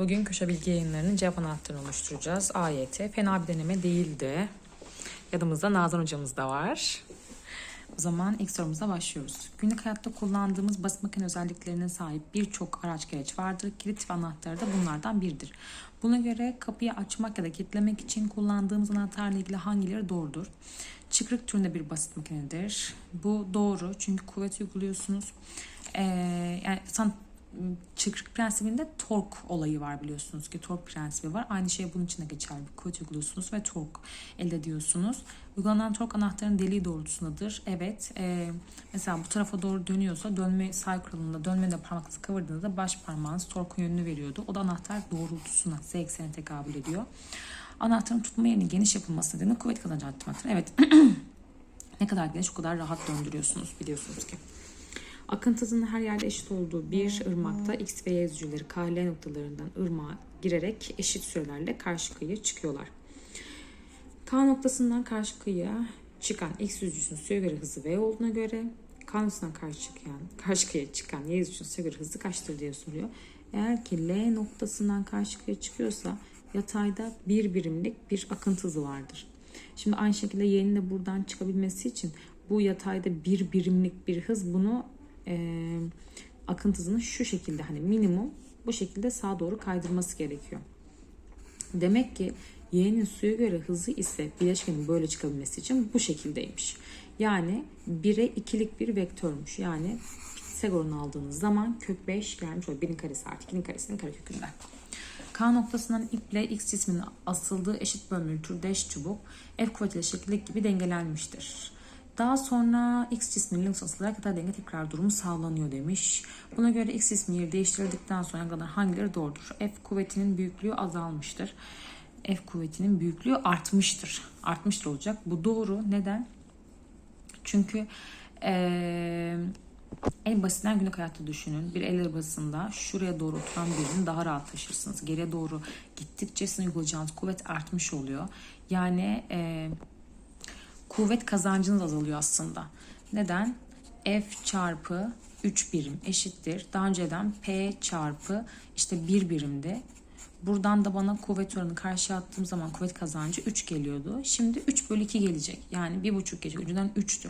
Bugün köşe bilgi yayınlarının cevap anahtarını oluşturacağız. AYT fena bir deneme değildi. Yanımızda Nazan hocamız da var. O zaman ilk sorumuza başlıyoruz. Günlük hayatta kullandığımız basit makine özelliklerine sahip birçok araç gereç vardır. Kilit ve anahtarı da bunlardan biridir. Buna göre kapıyı açmak ya da kilitlemek için kullandığımız anahtarla ilgili hangileri doğrudur? Çıkrık türünde bir basit makinedir. Bu doğru çünkü kuvvet uyguluyorsunuz. Ee, yani san, çıkrık prensibinde tork olayı var biliyorsunuz ki tork prensibi var. Aynı şey bunun için de geçerli. Kuvvet uyguluyorsunuz ve tork elde ediyorsunuz. Uygulanan tork anahtarın deliği doğrultusundadır. Evet. E, mesela bu tarafa doğru dönüyorsa dönme say kuralında dönmede parmakla kıvırdığınızda baş parmağınız torkun yönünü veriyordu. O da anahtar doğrultusuna Z eksene tekabül ediyor. Anahtarın tutma yerinin geniş yapılması nedeniyle kuvvet kazancı arttırmaktır. Evet. ne kadar geniş o kadar rahat döndürüyorsunuz biliyorsunuz ki. Akıntı hızının her yerde eşit olduğu bir ırmakta X ve Y yüzücüleri KL noktalarından ırmağa girerek eşit sürelerle karşı kıyıya çıkıyorlar. K noktasından karşı kıyıya çıkan X yüzücüsünün suya göre hızı V olduğuna göre K noktasından karşı çıkan, karşı kıyıya çıkan Y yüzücüsünün suya göre hızı kaçtır diye soruyor. Eğer ki L noktasından karşı kıyıya çıkıyorsa yatayda bir birimlik bir akıntı hızı vardır. Şimdi aynı şekilde Y'nin de buradan çıkabilmesi için bu yatayda bir birimlik bir hız bunu e, akıntı hızını şu şekilde hani minimum bu şekilde sağa doğru kaydırması gerekiyor. Demek ki y'nin suya göre hızı ise bileşkenin böyle çıkabilmesi için bu şekildeymiş. Yani 1'e 2'lik bir vektörmüş. Yani Pisagor'un aldığınız zaman kök 5 gelmiş oluyor. 1'in karesi artı 2'nin karesinin karekökünden. K noktasından iple X cisminin asıldığı eşit bölümlü tür deş çubuk F kuvvetiyle şekildeki gibi dengelenmiştir. Daha sonra X cisminin link asılarak yatay denge tekrar durumu sağlanıyor demiş. Buna göre X cismi yeri değiştirildikten sonra kadar hangileri doğrudur? F kuvvetinin büyüklüğü azalmıştır. F kuvvetinin büyüklüğü artmıştır. Artmıştır olacak. Bu doğru. Neden? Çünkü ee, en basitinden günlük hayatta düşünün. Bir el arabasında şuraya doğru oturan birini daha rahat taşırsınız. Geriye doğru gittikçe sizin uygulayacağınız kuvvet artmış oluyor. Yani e, kuvvet kazancınız azalıyor aslında. Neden? F çarpı 3 birim eşittir. Daha önceden P çarpı işte 1 birimdi. Buradan da bana kuvvet oranını karşıya attığım zaman kuvvet kazancı 3 geliyordu. Şimdi 3 bölü 2 gelecek. Yani 1,5 gelecek. Önceden 3'tü.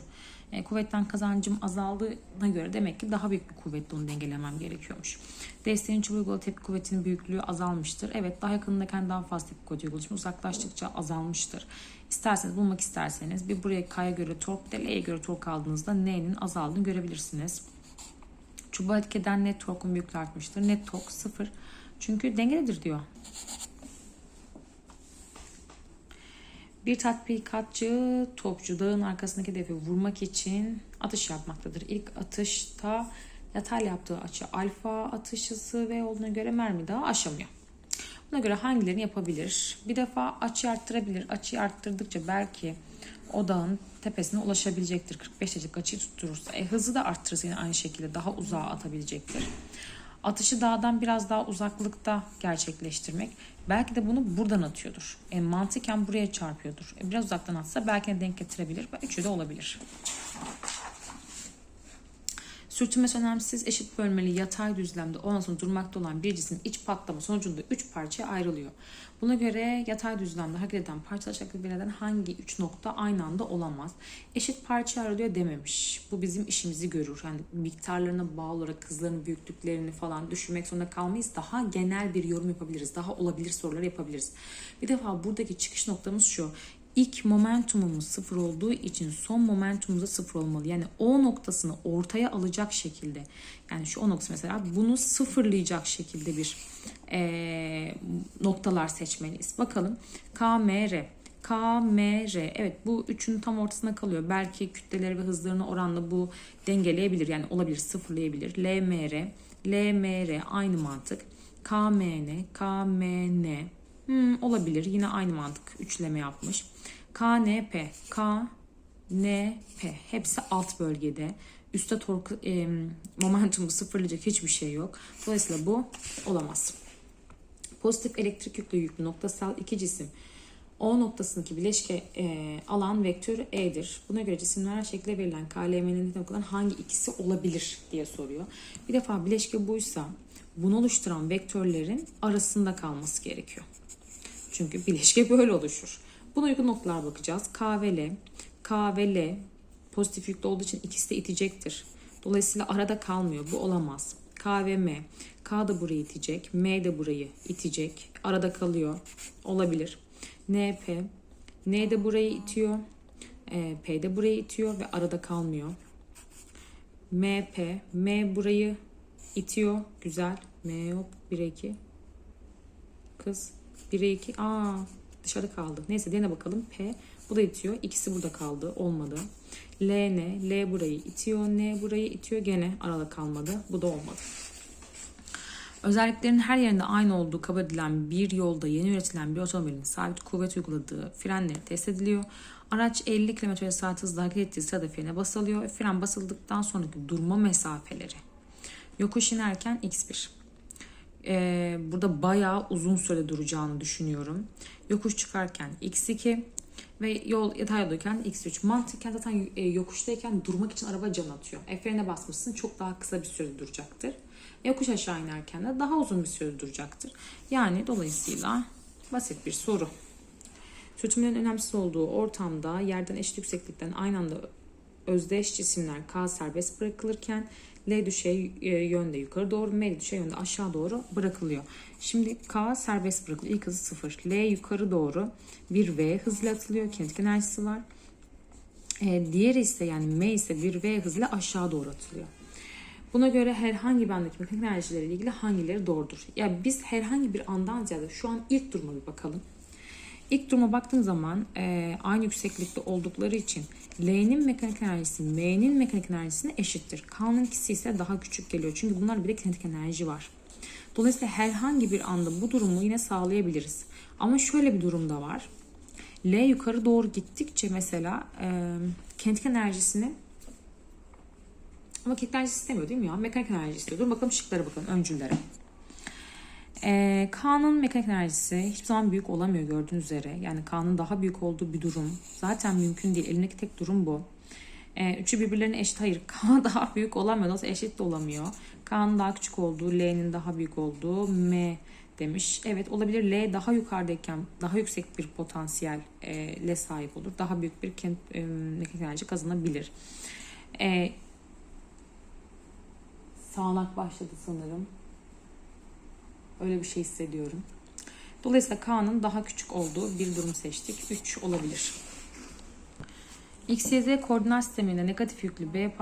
E, kuvvetten kazancım azaldığına göre demek ki daha büyük bir kuvvetle onu dengelemem gerekiyormuş. Desteğin çubuğu uyguladığı tepki kuvvetinin büyüklüğü azalmıştır. Evet daha yakındayken daha fazla tepki kuvveti uygulamış. Uzaklaştıkça azalmıştır. İsterseniz bulmak isterseniz bir buraya K'ya göre tork, de L'ye göre tork aldığınızda N'nin azaldığını görebilirsiniz. Çubuğa etkeden net torkun büyüklüğü artmıştır. Net tork 0. Çünkü dengelidir diyor. Bir tatbikatçı topçu dağın arkasındaki hedefi vurmak için atış yapmaktadır. İlk atışta yatay yaptığı açı alfa atış hızı ve olduğuna göre mermi daha aşamıyor. Buna göre hangilerini yapabilir? Bir defa açı arttırabilir. Açıyı arttırdıkça belki o dağın tepesine ulaşabilecektir. 45 derecelik açıyı tutturursa. E, hızı da arttırırsa yine aynı şekilde daha uzağa atabilecektir. Atışı dağdan biraz daha uzaklıkta gerçekleştirmek. Belki de bunu buradan atıyordur. E, mantıken buraya çarpıyordur. E, biraz uzaktan atsa belki de denk getirebilir. Üçü de olabilir. Sürtünmesi önemsiz eşit bölmeli yatay düzlemde sonra durmakta olan bir cismin iç patlama sonucunda 3 parçaya ayrılıyor. Buna göre yatay düzlemde hareket eden parçalar şekli belirlenen hangi 3 nokta aynı anda olamaz? Eşit parçaya ayrılıyor dememiş. Bu bizim işimizi görür. Yani miktarlarına bağlı olarak hızlarını, büyüklüklerini falan düşünmek zorunda kalmayız. Daha genel bir yorum yapabiliriz. Daha olabilir sorular yapabiliriz. Bir defa buradaki çıkış noktamız şu ilk momentumumuz sıfır olduğu için son momentumumuz da sıfır olmalı. Yani O noktasını ortaya alacak şekilde yani şu O noktası mesela bunu sıfırlayacak şekilde bir e, noktalar seçmeliyiz. Bakalım KMR KMR evet bu üçün tam ortasına kalıyor. Belki kütleleri ve hızlarını oranla bu dengeleyebilir. Yani olabilir sıfırlayabilir. LMR LMR aynı mantık. KMN KMN Hmm, olabilir. Yine aynı mantık. Üçleme yapmış. KNP. KNP. Hepsi alt bölgede. Üste torku, e, momentumu sıfırlayacak hiçbir şey yok. Dolayısıyla bu olamaz. Pozitif elektrik yüklü yüklü noktasal iki cisim O noktasındaki bileşke e, alan vektörü E'dir. Buna göre cisimler şekle verilen KLM'nin noktadan hangi ikisi olabilir diye soruyor. Bir defa bileşke buysa bunu oluşturan vektörlerin arasında kalması gerekiyor. Çünkü bileşke böyle oluşur. Buna uygun noktalar bakacağız. K ve pozitif yüklü olduğu için ikisi de itecektir. Dolayısıyla arada kalmıyor. Bu olamaz. K ve M. K da burayı itecek. M de burayı itecek. Arada kalıyor. Olabilir. NP. N de burayı itiyor. E, P de burayı itiyor ve arada kalmıyor. MP. M burayı itiyor. Güzel. M yok. 1'e 2. Kız. 1'e 2. Aa dışarı kaldı. Neyse diğerine bakalım. P. Bu da itiyor. İkisi burada kaldı. Olmadı. L ne? L burayı itiyor. N burayı itiyor. Gene arada kalmadı. Bu da olmadı. Özelliklerin her yerinde aynı olduğu kabul edilen bir yolda yeni üretilen bir otomobilin sabit kuvvet uyguladığı frenleri test ediliyor. Araç 50 km saat hızla hareket ettiği sırada frene basılıyor. Fren basıldıktan sonraki durma mesafeleri. Yokuş inerken x1. Ee, burada bayağı uzun süre duracağını düşünüyorum. Yokuş çıkarken x2 ve yol yatay yoldayken x3. Mantıken zaten e, yokuştayken durmak için araba can atıyor. E, frene basmışsın çok daha kısa bir süre duracaktır. Yokuş aşağı inerken de daha uzun bir süre duracaktır. Yani dolayısıyla basit bir soru. Sürtünmenin önemsiz olduğu ortamda yerden eşit yükseklikten aynı anda özdeş cisimler K serbest bırakılırken L düşey e, yönde yukarı doğru, M düşey yönde aşağı doğru bırakılıyor. Şimdi K serbest bırakılıyor. İlk hızı 0. L yukarı doğru bir V hızla atılıyor. Kinetik enerjisi var. E, diğeri ise yani M ise bir V hızla aşağı doğru atılıyor. Buna göre herhangi bir andaki mekanik enerjileriyle ilgili hangileri doğrudur? Ya yani biz herhangi bir andan ziyade şu an ilk duruma bir bakalım. İlk duruma baktığım zaman e, aynı yükseklikte oldukları için L'nin mekanik enerjisi M'nin mekanik enerjisine eşittir. K'nın ikisi ise daha küçük geliyor. Çünkü bunlar bir de kinetik enerji var. Dolayısıyla herhangi bir anda bu durumu yine sağlayabiliriz. Ama şöyle bir durum da var. L yukarı doğru gittikçe mesela e, kinetik enerjisini ama kinetik enerjisi istemiyor değil mi ya? Mekanik enerji istiyor. Dur bakalım şıklara bakalım öncüllere. Ee, K'nın mekanik enerjisi hiçbir zaman büyük olamıyor gördüğünüz üzere. Yani K'nın daha büyük olduğu bir durum zaten mümkün değil. Elindeki tek durum bu. Ee, üçü birbirlerine eşit. Hayır K daha büyük olamıyor. Nasıl eşit de olamıyor. K'nın daha küçük olduğu, L'nin daha büyük olduğu, M demiş. Evet olabilir. L daha yukarıdayken daha yüksek bir potansiyel e, le sahip olur. Daha büyük bir kent, e, mekanik enerji kazanabilir. E, sağanak başladı sanırım. Öyle bir şey hissediyorum. Dolayısıyla K'nın daha küçük olduğu bir durum seçtik. 3 olabilir. X, koordinat sisteminde negatif yüklü B,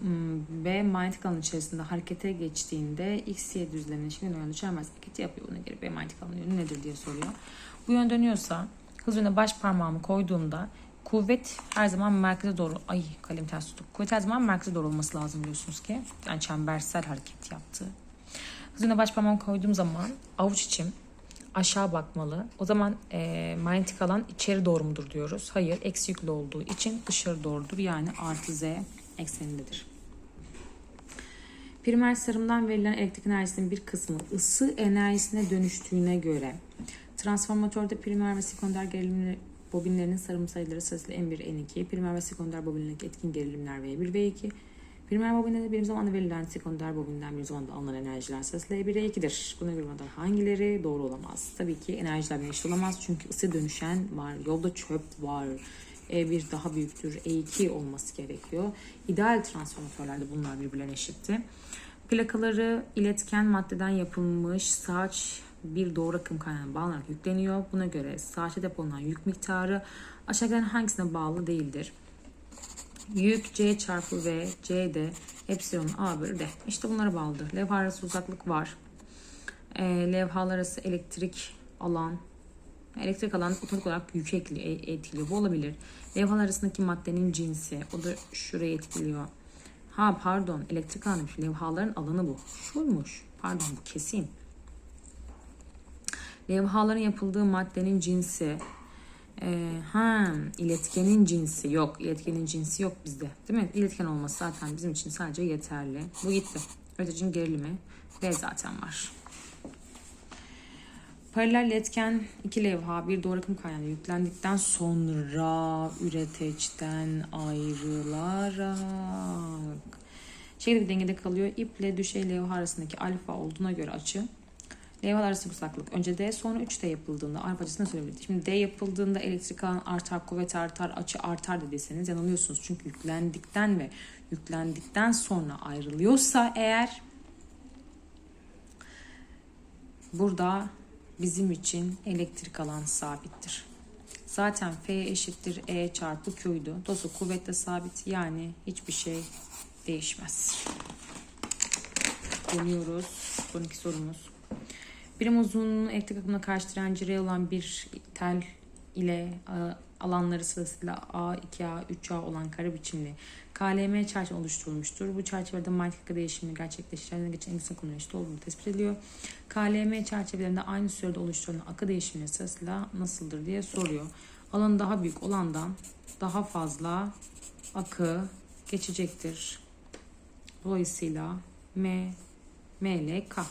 hmm, B manyetik içerisinde harekete geçtiğinde X, Y düzleminin şeklinde yön düşermez hareketi yapıyor. Buna göre B manyetik alan yönü nedir diye soruyor. Bu yön dönüyorsa hız yönüne baş parmağımı koyduğumda kuvvet her zaman merkeze doğru ay kalem ters tuttuk. Kuvvet her zaman merkeze doğru olması lazım biliyorsunuz ki. Yani çembersel hareket yaptı. Hızına baş parmağımı koyduğum zaman avuç içim aşağı bakmalı. O zaman e, manyetik alan içeri doğru mudur diyoruz. Hayır, eksi yüklü olduğu için dışarı doğrudur. Yani artı z eksenindedir. Primer sarımdan verilen elektrik enerjisinin bir kısmı ısı enerjisine dönüştüğüne göre transformatörde primer ve sekonder gerilim bobinlerinin sarım sayıları sırasıyla N1, N2, primer ve sekonder bobinlerindeki etkin gerilimler V1 ve 2 Primer bobinde de birim zamanda verilen sekonder bobinden bir zamanda alınan enerjiler sırasıyla E1'e 2'dir. Buna göre hangileri doğru olamaz? Tabii ki enerjiler eşit olamaz çünkü ısı dönüşen var, yolda çöp var. E1 daha büyüktür, E2 olması gerekiyor. İdeal transformatörlerde bunlar birbirlerine eşitti. Plakaları iletken maddeden yapılmış saç bir doğru akım kaynağına bağlanarak yükleniyor. Buna göre saçta depolanan yük miktarı aşağıdan hangisine bağlı değildir? Yük C çarpı V, C de epsilon A bölü D. İşte bunlara bağlıdır. Levha arası uzaklık var. E, levhalar arası elektrik alan. Elektrik alan otomatik olarak yük etkiliyor. Bu olabilir. Levhalar arasındaki maddenin cinsi. O da şuraya etkiliyor. Ha pardon elektrik alanıymış. Levhaların alanı bu. Şuymuş. Pardon bu kesin. Levhaların yapıldığı maddenin cinsi. Ee, ha, iletkenin cinsi yok. İletkenin cinsi yok bizde. Değil mi? İletken olması zaten bizim için sadece yeterli. Bu gitti. Ötecinin gerilimi V zaten var. Paralel etken iki levha bir doğru akım kaynağına yüklendikten sonra üreteçten ayrılarak şekilde bir dengede kalıyor. İple düşey levha arasındaki alfa olduğuna göre açı levhalar arası uzaklık önce D sonra 3D yapıldığında alfa açısını. Şimdi D yapıldığında elektrik alan artar, kuvvet artar, açı artar dediyseniz yanılıyorsunuz. Çünkü yüklendikten ve yüklendikten sonra ayrılıyorsa eğer burada bizim için elektrik alan sabittir. Zaten F eşittir E çarpı Q'ydu. Dolayısıyla kuvvet de sabit yani hiçbir şey değişmez. Dönüyoruz. Son iki sorumuz. Birim uzunluğunu elektrik akımına karşı direnci R olan bir tel ile e, alanları sırasıyla A, 2A, 3A olan kare biçimli KLM çerçeve oluşturulmuştur. Bu çerçevede manyetik değişimi gerçekleştiren geçen Engels'in konunun eşit olduğunu tespit ediliyor. KLM çerçevelerinde aynı sürede oluşturulan akı değişimleri sırasıyla nasıldır diye soruyor. Alanı daha büyük olandan daha fazla akı geçecektir. Dolayısıyla M, M ile K.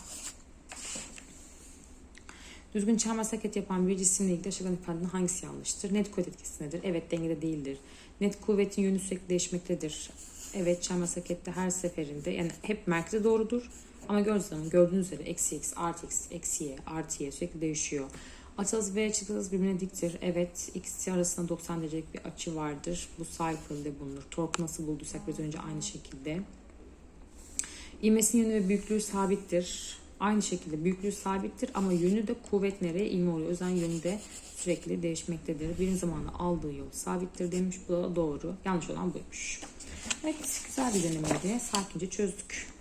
Düzgün çarmıh hareket yapan bir cisimle ilgili aşağıdan ifadenin hangisi yanlıştır? Net kuvvet etkisi nedir? Evet dengede değildir. Net kuvvetin yönü sürekli değişmektedir. Evet çarmıh harekette her seferinde yani hep merkeze doğrudur. Ama gördüğünüz zaman gördüğünüz üzere eksi x artı x eksi y artı y sürekli değişiyor. Açı ve çıkış hızı birbirine diktir. Evet x arasında 90 derecelik bir açı vardır. Bu sağ ifadede bulunur. Tork nasıl bulduysak biraz önce aynı şekilde. İğmesinin yönü ve büyüklüğü sabittir. Aynı şekilde büyüklüğü sabittir ama yönü de kuvvet nereye ilme oluyor. O yüzden yönü de sürekli değişmektedir. Birim zamanla aldığı yol sabittir demiş. Bu da doğru. Yanlış olan buymuş. Evet güzel bir denemeydi. Sakince çözdük.